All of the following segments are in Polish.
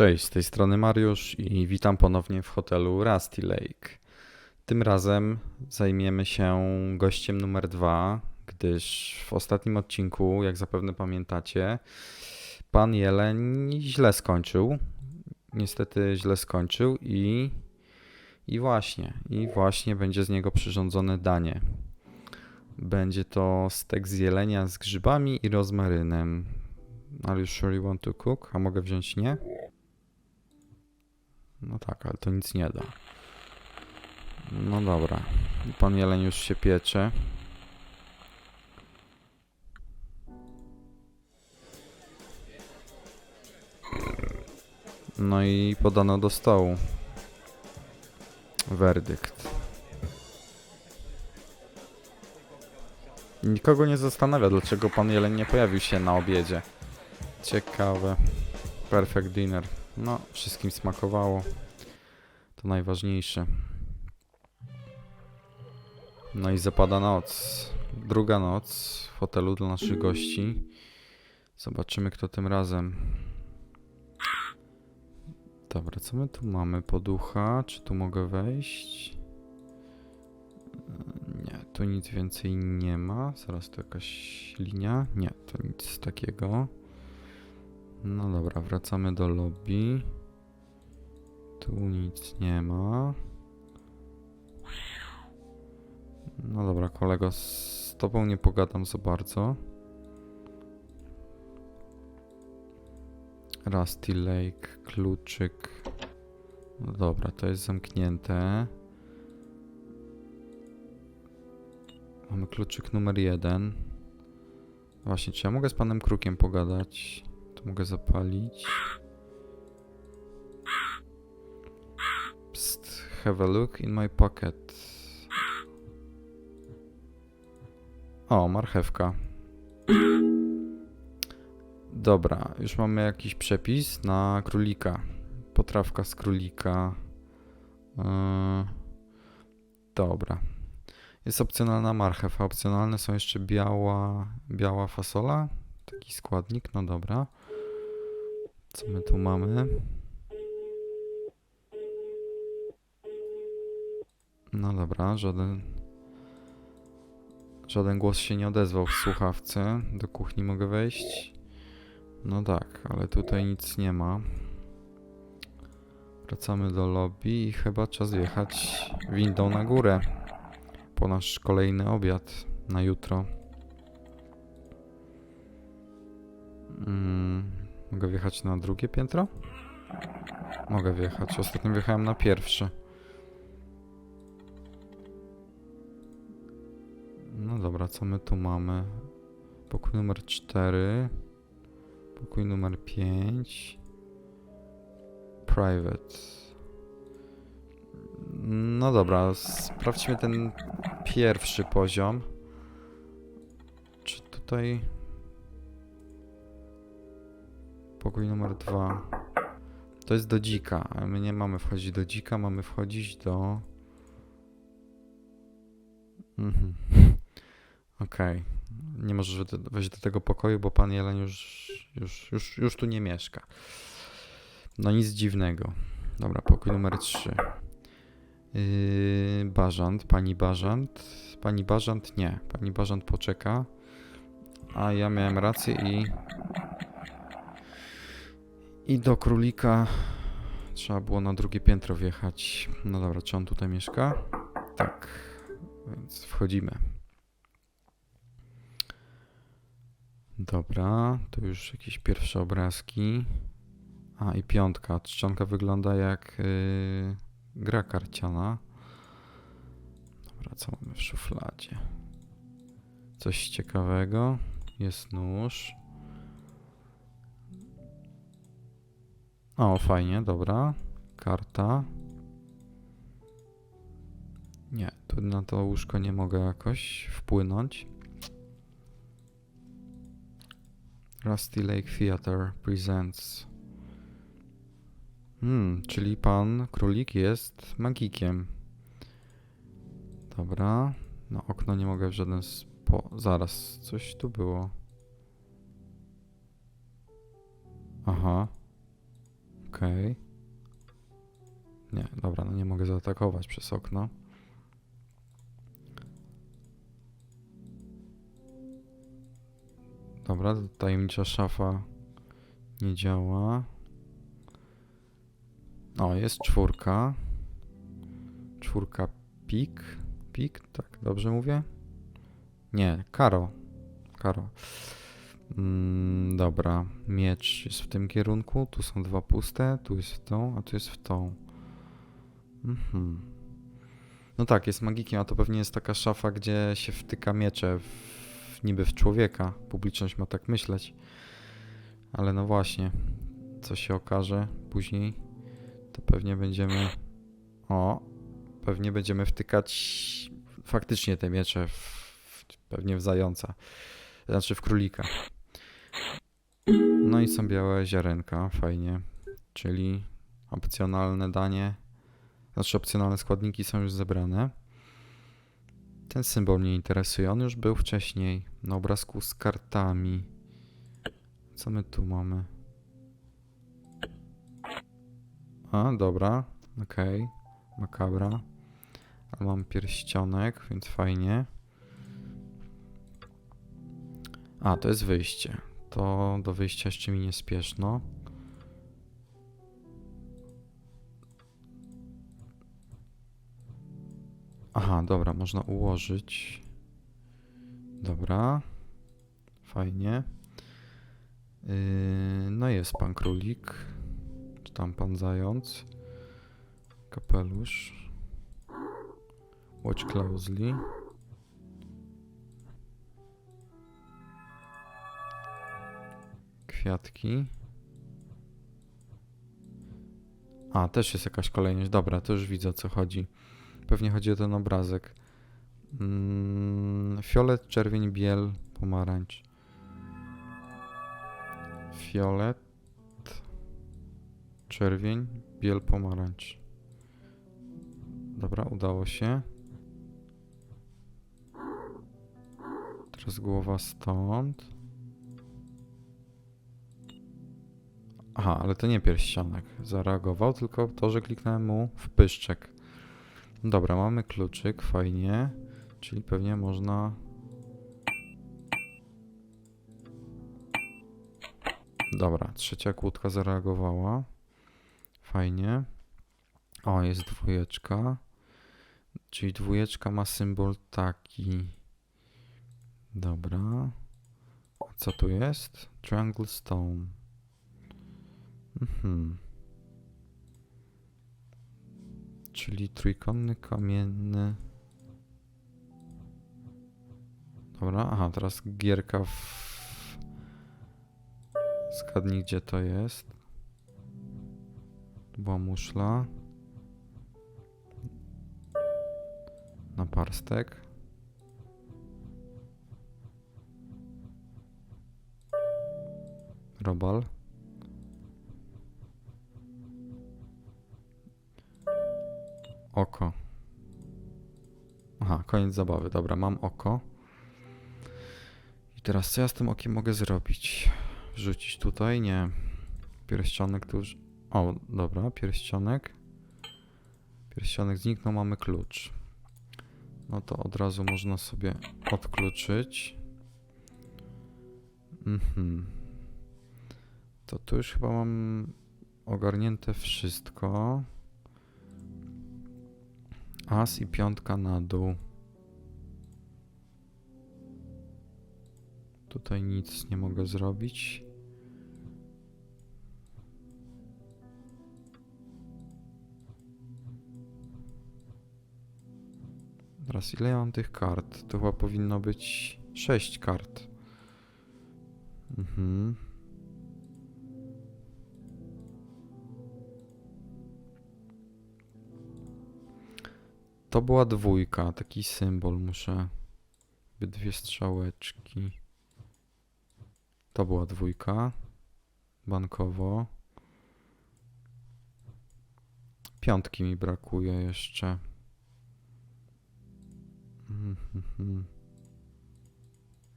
Cześć, z tej strony Mariusz i witam ponownie w hotelu Rusty Lake. Tym razem zajmiemy się gościem numer dwa, gdyż w ostatnim odcinku, jak zapewne pamiętacie, pan Jeleń źle skończył. Niestety źle skończył i, i właśnie, i właśnie będzie z niego przyrządzone danie. Będzie to stek z jelenia z grzybami i rozmarynem. Are you sure you want to cook? A mogę wziąć nie? No tak, ale to nic nie da. No dobra. Pan jeleń już się piecze. No i podano do stołu. Werdykt. Nikogo nie zastanawia, dlaczego pan jeleń nie pojawił się na obiedzie. Ciekawe. Perfect dinner. No, wszystkim smakowało. To najważniejsze. No i zapada noc. Druga noc w hotelu dla naszych gości. Zobaczymy, kto tym razem. Dobra, co my tu mamy? Poducha. Czy tu mogę wejść? E, Nie, tu nic więcej nie ma. Zaraz tu jakaś linia. Nie, to nic takiego. No dobra, wracamy do lobby. Tu nic nie ma. No dobra, kolego, z tobą nie pogadam za bardzo. Rusty Lake, kluczyk. No dobra, to jest zamknięte. Mamy kluczyk numer jeden. Właśnie, czy ja mogę z panem Krukiem pogadać? To mogę zapalić. Psst, have a look in my pocket. O, marchewka. Dobra, już mamy jakiś przepis na królika. Potrawka z królika. Yy, dobra. Jest opcjonalna marchew, a opcjonalne są jeszcze biała, biała fasola. Taki składnik, no dobra. Co my tu mamy? No dobra, żaden. Żaden głos się nie odezwał w słuchawce. Do kuchni mogę wejść. No tak, ale tutaj nic nie ma. Wracamy do lobby i chyba czas jechać windą na górę. Po nasz kolejny obiad na jutro. Mm, mogę wjechać na drugie piętro? Mogę wjechać. Ostatnio wjechałem na pierwsze. No dobra, co my tu mamy? Pokój numer 4. Pokój numer 5. Private. No dobra, sprawdźmy ten pierwszy poziom. Czy tutaj... Pokój numer dwa. To jest do dzika, a my nie mamy wchodzić do dzika, mamy wchodzić do... Mhm. Okej. Nie możesz we- wejść do tego pokoju, bo pan Jeleń już, już, już, już tu nie mieszka. No nic dziwnego. Dobra, pokój numer 3. Yy, Bażant, pani Bażant. Pani Bażant nie. Pani Bażant poczeka. A ja miałem rację i i do królika trzeba było na drugie piętro wjechać. No dobra, czy on tutaj mieszka? Tak, więc wchodzimy. Dobra, to już jakieś pierwsze obrazki. A i piątka. Czcionka wygląda jak yy, gra karciana. Dobra, co mamy w szufladzie? Coś ciekawego. Jest nóż. O, fajnie, dobra. Karta. Nie, tu na to łóżko nie mogę jakoś wpłynąć. Rusty Lake Theater presents. Hmm, czyli pan królik jest magikiem. Dobra. Na okno nie mogę w żaden spo... Zaraz, coś tu było. Aha. Okej. Nie, dobra, no nie mogę zaatakować przez okno. Dobra, tajemnicza szafa nie działa. O, jest czwórka. Czwórka pik. Pik, tak dobrze mówię? Nie, karo. Karo. Mm, dobra, miecz jest w tym kierunku. Tu są dwa puste, tu jest w tą, a tu jest w tą. Mhm. No tak, jest magikiem, a to pewnie jest taka szafa, gdzie się wtyka miecze w, niby w człowieka. Publiczność ma tak myśleć. Ale no właśnie, co się okaże później, to pewnie będziemy. O, pewnie będziemy wtykać faktycznie te miecze w, w, pewnie w zająca. Znaczy w królika. No i są białe ziarenka, fajnie. Czyli opcjonalne danie. Znaczy opcjonalne składniki są już zebrane. Ten symbol mnie interesuje. On już był wcześniej na obrazku z kartami. Co my tu mamy? A, dobra. Okej. Makabra. Ale mam pierścionek, więc fajnie. A, to jest wyjście. To do wyjścia jeszcze mi nie spieszno. Aha, dobra, można ułożyć. Dobra. Fajnie. Yy, no jest pan królik. Czy tam pan zając. Kapelusz. Watch closely. Kwiatki. A, też jest jakaś kolejność. Dobra, to już widzę o co chodzi. Pewnie chodzi o ten obrazek. Mm, fiolet, czerwień, biel, pomarańcz. Fiolet, czerwień, biel, pomarańcz. Dobra, udało się. Teraz głowa stąd. Aha, ale to nie pierścionek zareagował, tylko to, że kliknąłem mu w pyszczek. Dobra, mamy kluczyk, fajnie. Czyli pewnie można... Dobra, trzecia kłódka zareagowała. Fajnie. O, jest dwójeczka. Czyli dwójeczka ma symbol taki. Dobra. Co tu jest? Triangle Stone. Mhm. Czyli trójkątny kamienny. Dobra, aha, teraz gierka w... Zgadnij gdzie to jest. Tu była muszla. Naparstek. Robal. Oko. Aha, koniec zabawy. Dobra, mam oko. I teraz co ja z tym okiem mogę zrobić? Wrzucić tutaj? Nie. Pierścionek tu już... O, dobra, pierścionek. Pierścionek zniknął, mamy klucz. No to od razu można sobie odkluczyć. Mhm. To tu już chyba mam ogarnięte wszystko. As i piątka na dół. Tutaj nic nie mogę zrobić. Teraz ile ja mam tych kart? To chyba powinno być 6 kart. Mhm. To była dwójka, taki symbol muszę. Dwie strzałeczki. To była dwójka. Bankowo. Piątki mi brakuje jeszcze. Mhm.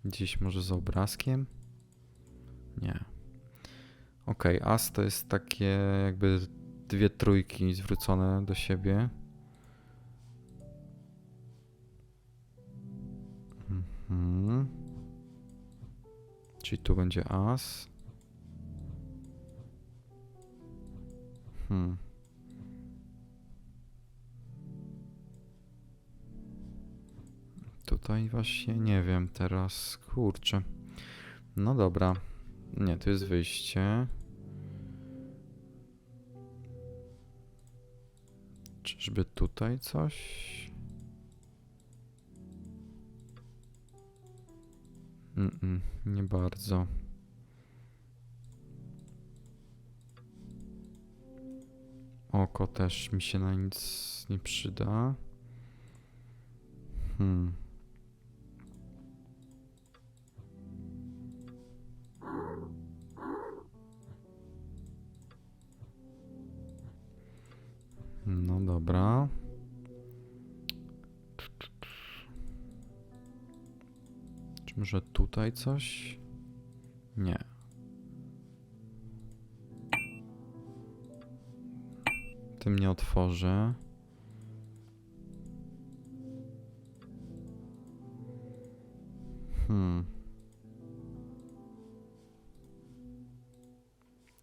Gdzieś może z obrazkiem? Nie. Okej, as to jest takie jakby dwie trójki zwrócone do siebie. Mhm. Czyli tu będzie as. Hmm. Tutaj właśnie nie wiem teraz, kurczę. No dobra. Nie, tu jest wyjście. Czyżby tutaj coś? Mm-mm, nie bardzo. Oko też mi się na nic nie przyda. Hmm. Może tutaj coś? Nie. Tym nie otworzę. Hmm.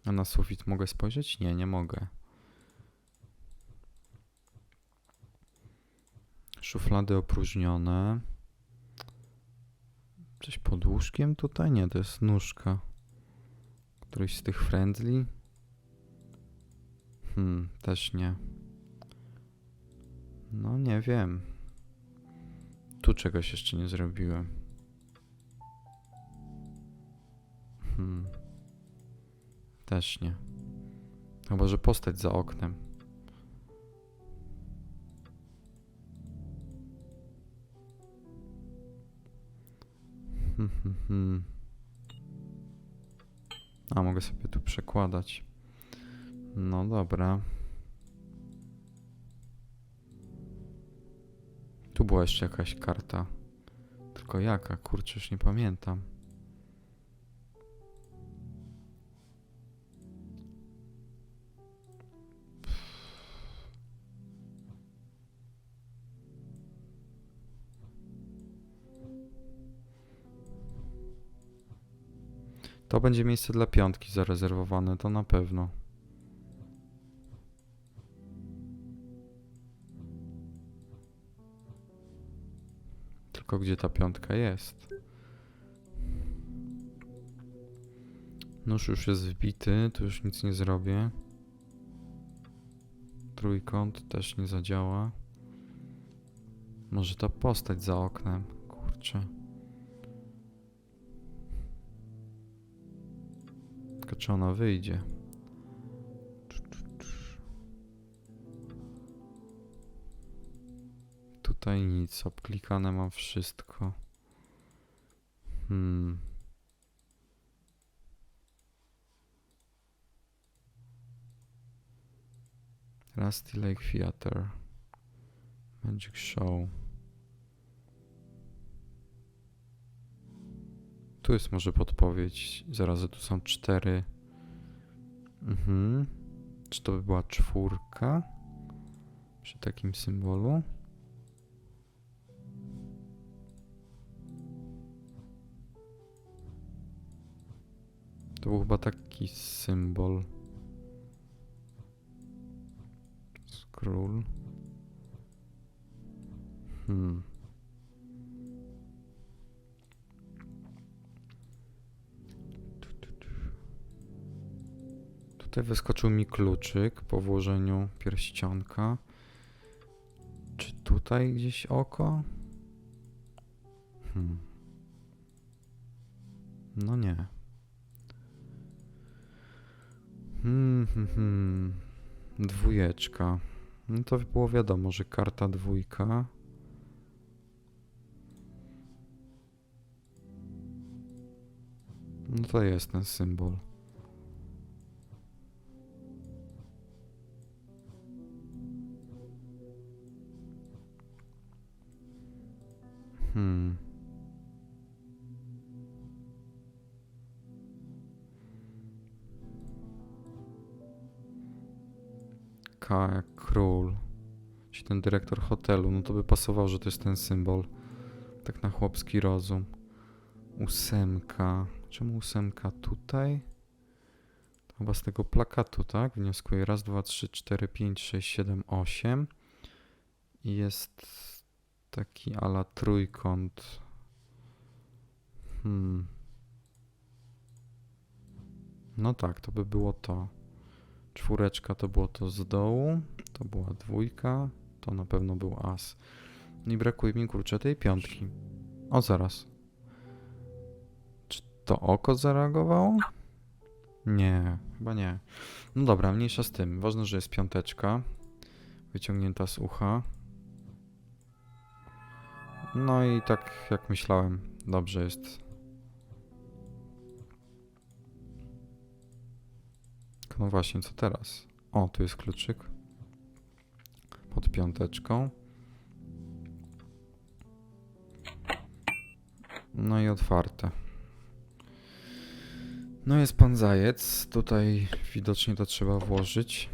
A na sufit mogę spojrzeć? Nie, nie mogę. Szuflady opróżnione. Coś pod łóżkiem tutaj? Nie, to jest nóżka. Któryś z tych friendly? Hmm, też nie. No nie wiem. Tu czegoś jeszcze nie zrobiłem. Hmm. Też nie. Chyba, że postać za oknem. A, mogę sobie tu przekładać. No dobra. Tu była jeszcze jakaś karta. Tylko jaka? Kurczę, już nie pamiętam. To będzie miejsce dla piątki zarezerwowane, to na pewno. Tylko gdzie ta piątka jest? Nóż już jest wbity, tu już nic nie zrobię. Trójkąt też nie zadziała. Może ta postać za oknem, kurczę. Czy ona wyjdzie? Tutaj nic, obklikane mam wszystko. Hmm. Rusty Lake Theater. Magic Show. Tu jest może podpowiedź. Zaraz, tu są cztery. Mhm. Czy to by była czwórka? Przy takim symbolu? To był chyba taki symbol. Scroll. Hmm. Tutaj wyskoczył mi kluczyk po włożeniu pierścionka. Czy tutaj gdzieś oko? Hmm. No nie. Hmm, hmm, hmm. Dwójeczka. No to było wiadomo, że karta dwójka. No to jest ten symbol. Hmm. K jak król. czy ten dyrektor hotelu. No to by pasował, że to jest ten symbol. Tak na chłopski rozum. Ósemka. Czemu ósemka tutaj? Chyba z tego plakatu, tak? Wnioskuję. Raz, dwa, trzy, cztery, pięć, sześć, siedem, osiem. I jest taki ala trójkąt. Hmm. No tak, to by było to. Czwóreczka to było to z dołu, to była dwójka, to na pewno był as. I brakuje mi kurczę tej piątki. O, zaraz. Czy to oko zareagowało? Nie, chyba nie. No dobra, mniejsza z tym. Ważne, że jest piąteczka. Wyciągnięta z ucha. No i tak jak myślałem, dobrze jest. No właśnie, co teraz? O, tu jest kluczyk. Pod piąteczką. No i otwarte. No jest pan zajec. Tutaj widocznie to trzeba włożyć.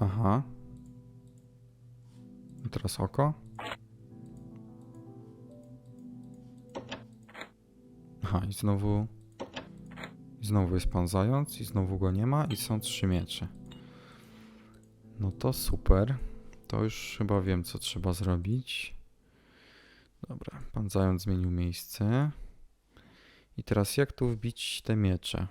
Aha. Teraz oko. Aha, i znowu. I znowu jest pan zając, i znowu go nie ma, i są trzy miecze. No to super. To już chyba wiem, co trzeba zrobić. Dobra, pan zając zmienił miejsce. I teraz jak tu wbić te miecze?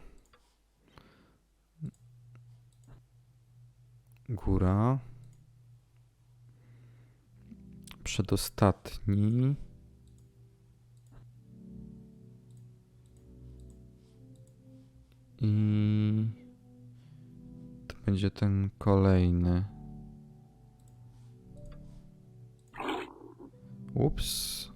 Góra. Przedostatni. I to będzie ten kolejny. Ups.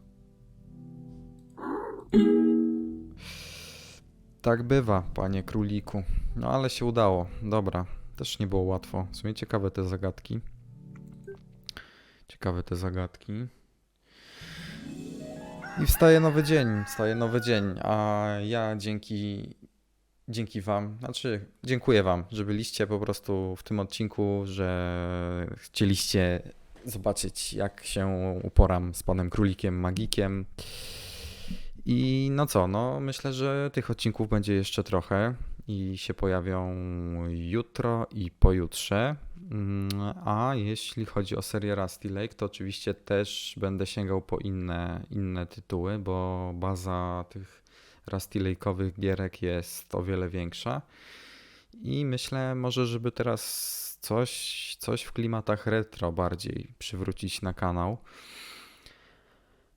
Tak bywa, panie króliku. No ale się udało. Dobra, też nie było łatwo. W sumie ciekawe te zagadki. Ciekawe te zagadki. I wstaje nowy dzień, wstaje nowy dzień, a ja dzięki Dzięki Wam, znaczy dziękuję Wam, że byliście po prostu w tym odcinku, że chcieliście zobaczyć, jak się uporam z Panem Królikiem Magikiem. I no co, no myślę, że tych odcinków będzie jeszcze trochę i się pojawią jutro i pojutrze. Mm, A jeśli chodzi o serię Rusty Lake, to oczywiście też będę sięgał po inne, inne tytuły, bo baza tych Rusty Lake'owych gierek jest o wiele większa. I myślę może, żeby teraz coś, coś w klimatach retro bardziej przywrócić na kanał.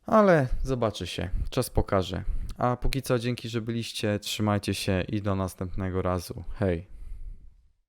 Ale zobaczy się, czas pokaże. A póki co dzięki, że byliście, trzymajcie się i do następnego razu. Hej!